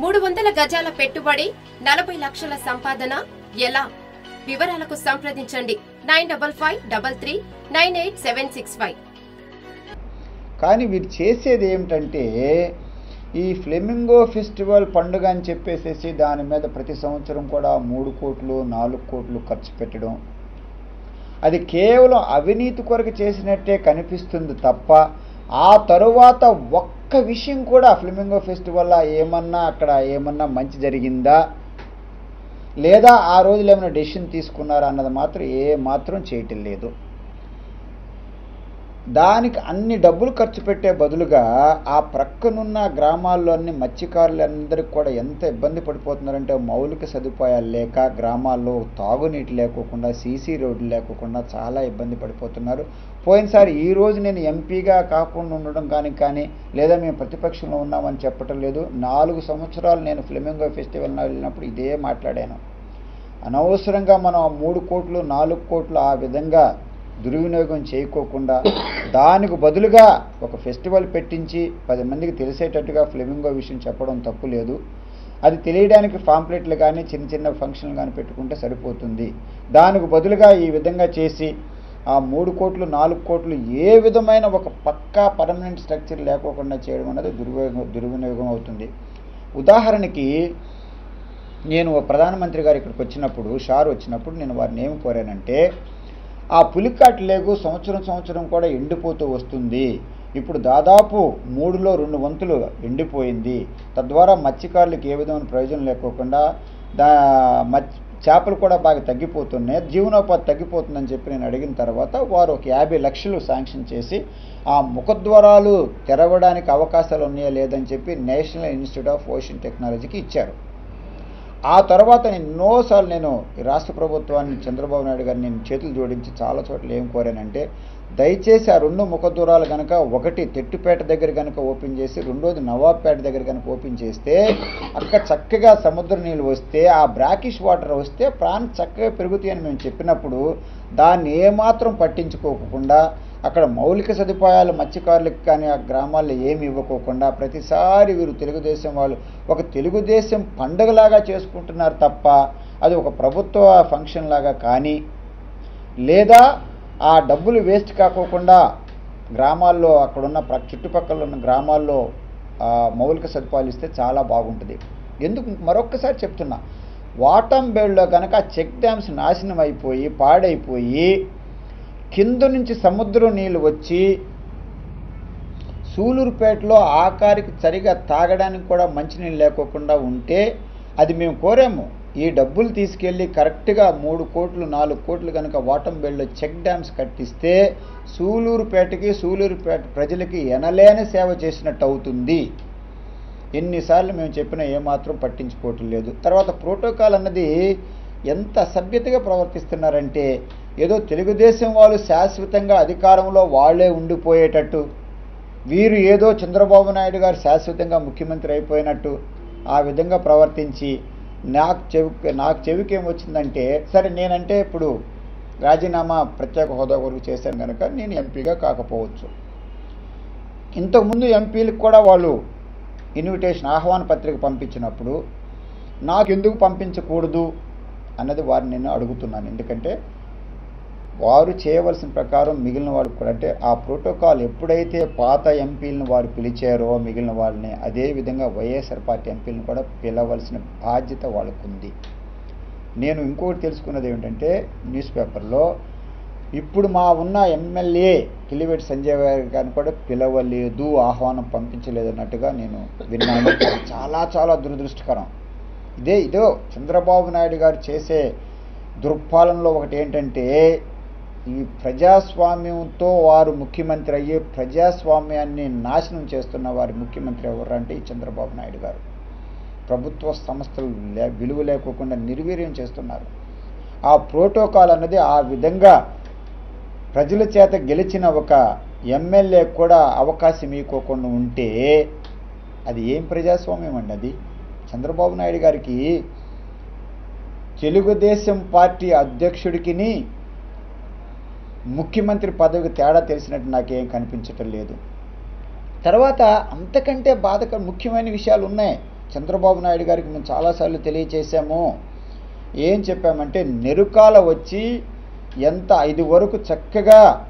మూడు వందల గజాల పెట్టుబడి నలభై లక్షల సంపాదన. ఎలా? వివరాలకు సంప్రదించండి. Nine double five double three nine eight seven six five. కానీ వీరు చేసేది ఏమిటంటే ఈ ఫ్లెమింగో ఫెస్టివల్ పండుగ అని చెప్పేసేసి దాని మీద ప్రతి సంవత్సరం కూడా మూడు కోట్లు నాలుగు కోట్లు ఖర్చు పెట్టడం. అది కేవలం అవినీతి కొరకు చేసినట్టే కనిపిస్తుంది తప్ప ఆ తరువాత ఒక్క విషయం కూడా ఫ్లెమింగో ఫెస్టివల్ ఏమన్నా అక్కడ ఏమన్నా మంచి జరిగిందా? లేదా ఆ రోజులు ఏమైనా డెసిషన్ తీసుకున్నారా అన్నది మాత్రం ఏ మాత్రం చేయటం లేదు. దానికి అన్ని డబ్బులు ఖర్చు పెట్టే బదులుగా ఆ ప్రక్కనున్న గ్రామాల్లోని మత్స్యకారులందరికీ కూడా ఎంత ఇబ్బంది పడిపోతున్నారంటే మౌలిక సదుపాయాలు లేక గ్రామాల్లో తాగునీటి లేకోకుండా సీసీ రోడ్లు లేకోకుండా చాలా ఇబ్బంది పడిపోతున్నారు. పోయినసారి ఈ రోజు నేను ఎంపీగా కాకుండా ఉండడం కానీ కానీ లేదా మేము ప్రతిపక్షంలో ఉన్నామని చెప్పటం లేదు. నాలుగు సంవత్సరాలు నేను ఫ్లెమింగో ఫెస్టివల్ వెళ్ళినప్పుడు ఇదే మాట్లాడాను. అనవసరంగా మనం ఆ మూడు కోట్లు నాలుగు కోట్లు ఆ విధంగా దుర్వినియోగం చేయకోకుండా దానికి బదులుగా ఒక ఫెస్టివల్ పెట్టించి పది మందికి తెలిసేటట్టుగా ఫ్లెమింగో విషయం చెప్పడం తప్పు లేదు. అది తెలియడానికి పాంప్లెట్లు కానీ చిన్న చిన్న ఫంక్షన్లు కానీ పెట్టుకుంటే సరిపోతుంది. దానికి బదులుగా ఈ విధంగా చేసి ఆ మూడు కోట్లు నాలుగు కోట్లు ఏ విధమైన ఒక పక్కా పర్మనెంట్ స్ట్రక్చర్ లేకోకుండా చేయడం అనేది దుర్వినియోగం దుర్వినియోగం అవుతుంది. ఉదాహరణకి నేను ప్రధానమంత్రి గారు ఇక్కడికి వచ్చినప్పుడు షార్ వచ్చినప్పుడు నేను వారిని ఏమి కోరానంటే ఆ పులికాటి లేగు సంవత్సరం సంవత్సరం కూడా ఎండిపోతూ వస్తుంది. ఇప్పుడు దాదాపు మూడులో రెండు వంతులు ఎండిపోయింది. తద్వారా మత్స్యకారులకు ఏ విధమైన ప్రయోజనం లేకోకుండా దా మత్ చేపలు కూడా బాగా తగ్గిపోతున్నాయి. జీవనోపాధి తగ్గిపోతుందని చెప్పి నేను అడిగిన తర్వాత వారు ఒక యాభై లక్షలు శాంక్షన్ చేసి ఆ ముఖద్వారాలు తెరవడానికి అవకాశాలు ఉన్నాయా లేదని చెప్పి నేషనల్ ఇన్స్టిట్యూట్ ఆఫ్ ఓషన్ టెక్నాలజీకి ఇచ్చారు. ఆ తర్వాత నేను ఎన్నోసార్లు నేను ఈ రాష్ట్ర ప్రభుత్వాన్ని చంద్రబాబు నాయుడు గారిని నేను చేతులు జోడించి చాలా చోట్ల ఏం కోరానంటే దయచేసి ఆ రెండు ముఖదూరాలు కనుక ఒకటి తెట్టుపేట దగ్గర కనుక ఓపెన్ చేసి రెండోది నవాబ్పేట దగ్గర కనుక ఓపెన్ చేస్తే అక్కడ చక్కగా సముద్ర నీళ్ళు వస్తే ఆ బ్రాకిష్ వాటర్ వస్తే ప్రాణం చక్కగా పెరుగుతాయని మేము చెప్పినప్పుడు దాన్ని ఏమాత్రం పట్టించుకోకుండా అక్కడ మౌలిక సదుపాయాలు మత్స్యకారులకు కానీ ఆ గ్రామాల్లో ఏమి ఇవ్వకోకుండా ప్రతిసారి వీరు తెలుగుదేశం వాళ్ళు ఒక తెలుగుదేశం పండగలాగా చేసుకుంటున్నారు తప్ప అది ఒక ప్రభుత్వ ఫంక్షన్ లాగా కానీ లేదా ఆ డబ్బులు వేస్ట్ కాకోకుండా గ్రామాల్లో అక్కడున్న ప్ర చుట్టుపక్కల ఉన్న గ్రామాల్లో మౌలిక సదుపాయాలు ఇస్తే చాలా బాగుంటుంది. ఎందుకు మరొక్కసారి చెప్తున్నా వాటం బేడ్లో కనుక చెక్ డ్యామ్స్ నాశనం అయిపోయి పాడైపోయి కింద నుంచి సముద్రం నీళ్ళు వచ్చి సూలూరుపేటలో ఆఖరికి సరిగా తాగడానికి కూడా మంచినీళ్ళు లేకోకుండా ఉంటే అది మేము కోరాము. ఈ డబ్బులు తీసుకెళ్ళి కరెక్ట్గా మూడు కోట్లు నాలుగు కోట్లు కనుక వాటంబేళ్ళలో చెక్ డ్యామ్స్ కట్టిస్తే సూలూరుపేటకి సూలూరుపేట ప్రజలకి ఎనలేని సేవ చేసినట్టు అవుతుంది. ఎన్నిసార్లు మేము చెప్పినా ఏమాత్రం పట్టించుకోవటం లేదు. తర్వాత ప్రోటోకాల్ అన్నది ఎంత సభ్యతగా ప్రవర్తిస్తున్నారంటే ఏదో తెలుగుదేశం వాళ్ళు శాశ్వతంగా అధికారంలో వాళ్ళే ఉండిపోయేటట్టు వీరు ఏదో చంద్రబాబు నాయుడు గారు శాశ్వతంగా ముఖ్యమంత్రి అయిపోయినట్టు ఆ విధంగా ప్రవర్తించి నాకు చెవి నాకు చెవికి ఏమొచ్చిందంటే సరే నేనంటే ఇప్పుడు రాజీనామా ప్రత్యేక హోదా వరకు చేశాను కనుక నేను ఎంపీగా కాకపోవచ్చు. ఇంతకుముందు ఎంపీలకు కూడా వాళ్ళు ఇన్విటేషన్ ఆహ్వాన పత్రిక పంపించినప్పుడు నాకు ఎందుకు పంపించకూడదు అన్నది వారిని నేను అడుగుతున్నాను. ఎందుకంటే వారు చేయవలసిన ప్రకారం మిగిలిన వాళ్ళకి కూడా అంటే ఆ ప్రోటోకాల్ ఎప్పుడైతే పాత ఎంపీలను వారు పిలిచారో మిగిలిన వాళ్ళని అదే విధంగా వైఎస్ఆర్ పార్టీ ఎంపీలను కూడా పిలవలసిన బాధ్యత వాళ్ళకు ఉంది నేను ఇంకొకటి తెలుసుకున్నది ఏమిటంటే న్యూస్ పేపర్లో ఇప్పుడు మా ఉన్న ఎమ్మెల్యే కిలివేటి సంజయ్ గారిని కూడా పిలవలేదు ఆహ్వానం పంపించలేదు అన్నట్టుగా నేను విన్నాను. చాలా చాలా దురదృష్టకరం. ఇదే ఇదో చంద్రబాబు నాయుడు గారు చేసే దుర్పాలనలో ఒకటి ఏంటంటే ఈ ప్రజాస్వామ్యంతో వారు ముఖ్యమంత్రి అయ్యే ప్రజాస్వామ్యాన్ని నాశనం చేస్తున్న వారి ముఖ్యమంత్రి ఎవరు అంటే ఈ చంద్రబాబు నాయుడు గారు. ప్రభుత్వ సంస్థలు లే విలువ లేకోకుండా నిర్వీర్యం చేస్తున్నారు. ఆ ప్రోటోకాల్ అన్నది ఆ విధంగా ప్రజల చేత గెలిచిన ఒక ఎమ్మెల్యే కూడా అవకాశం ఇవ్వకుండా ఉంటే అది ఏం ప్రజాస్వామ్యం అండి అది? చంద్రబాబు నాయుడు గారికి తెలుగుదేశం పార్టీ అధ్యక్షుడికిని ముఖ్యమంత్రి పదవికి తేడా తెలిసినట్టు నాకేం కనిపించటం లేదు. తర్వాత అంతకంటే బాధకర ముఖ్యమైన విషయాలు ఉన్నాయి. చంద్రబాబు నాయుడు గారికి మేము చాలాసార్లు తెలియచేశాము. ఏం చెప్పామంటే నెరుకాల వచ్చి ఎంత ఇది వరకు చక్కగా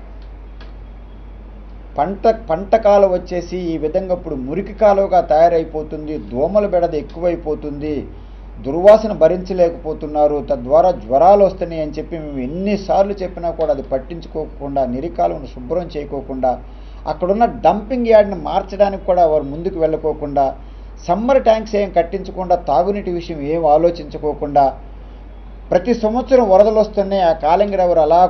పంట పంట కాలం వచ్చేసి ఈ విధంగా ఇప్పుడు మురికి కాలువగా తయారైపోతుంది. దోమల బెడద ఎక్కువైపోతుంది. దుర్వాసన భరించలేకపోతున్నారు. తద్వారా జ్వరాలు వస్తున్నాయి అని చెప్పి మేము ఎన్నిసార్లు చెప్పినా కూడా అది పట్టించుకోకుండా నిరికాలను శుభ్రం చేయకోకుండా అక్కడున్న డంపింగ్ యార్డ్ని మార్చడానికి కూడా వారు ముందుకు వెళ్ళకోకుండా సమ్మర్ ట్యాంక్స్ ఏం కట్టించకుండా తాగునీటి విషయం ఏం ఆలోచించుకోకుండా ప్రతి సంవత్సరం వరదలు వస్తున్నాయి ఆ కాలంగిరి ఎవరు అలా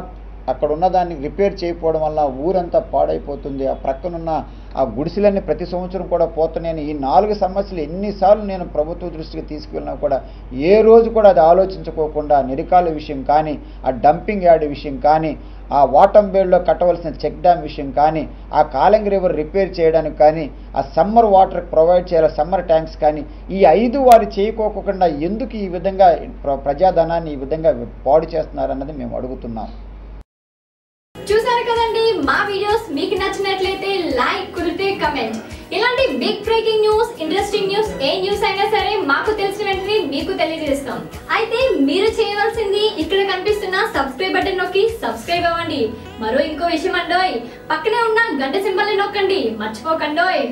అక్కడ ఉన్నదాన్ని రిపేర్ చేయకపోవడం వల్ల ఊరంతా పాడైపోతుంది. ఆ ప్రక్కనున్న ఆ గుడిసెలన్నీ ప్రతి సంవత్సరం కూడా పోతున్నాయని ఈ నాలుగు సమస్యలు ఎన్నిసార్లు నేను ప్రభుత్వ దృష్టికి తీసుకువెళ్ళినా కూడా ఏ రోజు కూడా అది ఆలోచించుకోకుండా నిరికాల విషయం కానీ ఆ డంపింగ్ యార్డ్ విషయం కానీ ఆ వాటంబేడ్లో కట్టవలసిన చెక్ డ్యామ్ విషయం కానీ ఆ కాలంగి రివర్ రిపేర్ చేయడానికి కానీ ఆ సమ్మర్ వాటర్ ప్రొవైడ్ చేయాలి సమ్మర్ ట్యాంక్స్ కానీ ఈ ఐదు వారు చేయకోకుండా ఎందుకు ఈ విధంగా ప్ర- ప్రజాధనాన్ని ఈ విధంగా పాడు చేస్తున్నారన్నది మేము అడుగుతున్నాం. మా వీడియోస్ మీకు నచ్చినట్లయితే లైక్ కుదిరితే కమెంట్ ఇలాంటి big breaking news interesting news ఏ న్యూస్ అయినా సరే మాకు తెలిసిన వెంటనే మీకు తెలియజేస్తాం. అయితే మీరు చేయవలసింది ఇక్కడ కనిపిస్తున్న సబ్స్క్రైబ్ బటన్ నొక్కి సబ్స్క్రైబ్ అవ్వండి. మరో ఇంకో విషయం అండోయ్. పక్కనే ఉన్న గంట సింబల్ని నొక్కండి. మర్చిపోకండోయ్.